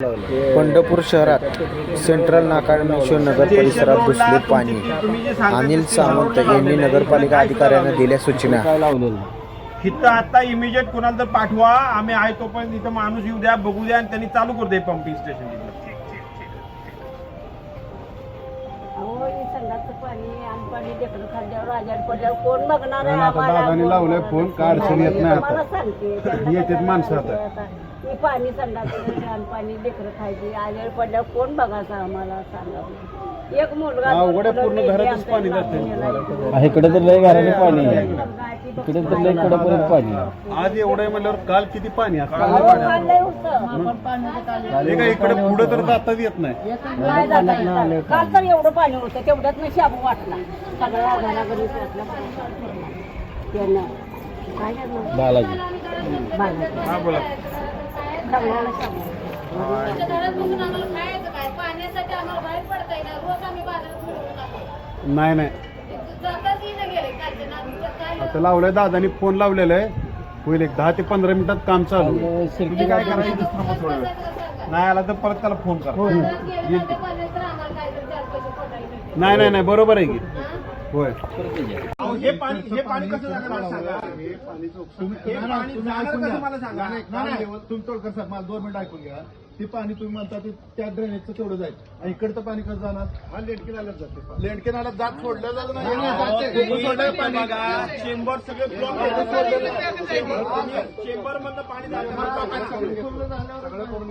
पंढरपूर शहरात सेंट्रल नाका नगर परिसरात घुसले पाणी अनिल सावंत यांनी नगरपालिका अधिकाऱ्यांना दिल्या सूचना इथं आता इमिजिएट कोणाला तर पाठवा आम्ही आहे तोपर्यंत इथं माणूस येऊ द्या बघू द्या आणि त्यांनी चालू करू दे पंपिंग स्टेशन कोण बघणार आहे पण आता आम्हाला? दादाने लावलाय फोन, काय अडचण येत नाही आता. येतात माणसं आता. हे पाणी संडासचं आणपाणी लेकरं खायची. आजारी पडल्यावर कोण बघायचं आम्हाला सांगा. एक मुलगा हा, उघड्या पूर्ण मेली घरातच आमच्या पाणी. इकडे तर लय घराने पाणी आहे. इकडे तर लय कडेपर्यंत पाणी आहे. आज एवढं आहे म्हणल्यावर काल किती पाणी असतं अहो, काल लय होतं. हे काय इकडे पुढे तर जाताच येत नाही. काय जाता येतं? काल तर एवढं पाणी होतं. तेवढ्यात नाही शाबू वाटला. सगळ्या घराघरीच वाटला त्यानं काय करणार बालाजी. बाळाचं. हा बोला. नाही नाही. आता लावलाय दादानी फोन लावलेला आहे होईल एक दहा ते पंधरा मिनिटात काम चालू शिर्डी काय करायचं थोडा वेळ. नाही आला तर परत त्याला फोन करा. भेटतील. नाही नाही नाही बरोबर आहे की. होय. हे पाणी हे पाणी कसं जाणार मला सांगा. हे पाणी कसं मला सांगा. तुम्ही तोडकर साहेब मला दोन मिनिट ऐकून घ्या. ते पाणी तुम्ही म्हणता ते त्या ड्रेनेजचं तेवढं जाईल. आणि इकडचं पाणी कसं जाणार? हा लेंडके नाल्यात जाते लेंडके नाल्यात जात सोडलं जात नाही. चेंबर सगळे ब्लॉक चेंबर मधनं पाणी जातं सगळं करून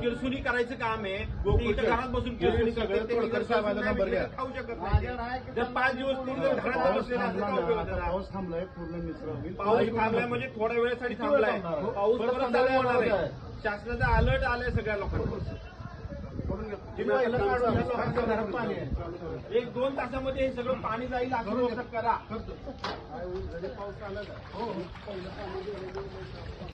किरसुनी करायचं काम आहे. ते इथं घरात बसून किरसुनी करतात. ते तोडकर साहेबांचा नंबर घ्या. खाऊ शकत नाही. जर पाच दिवस पूर्ण घरात आहे? पाऊस थांबलाय पूर्ण होईल. पाऊस थांबलाय म्हणजे थोड्या वेळेसाठी थांबलाय. पाऊस परत चालू होणार आहे. शासनाचा अलर्ट आलाय सगळ्या लोकांना पहिलं काढून घ्या, लोकांच्या घरात पाणी आहे एक दोन तासामध्ये हे सगळं पाणी जाईल असं करा.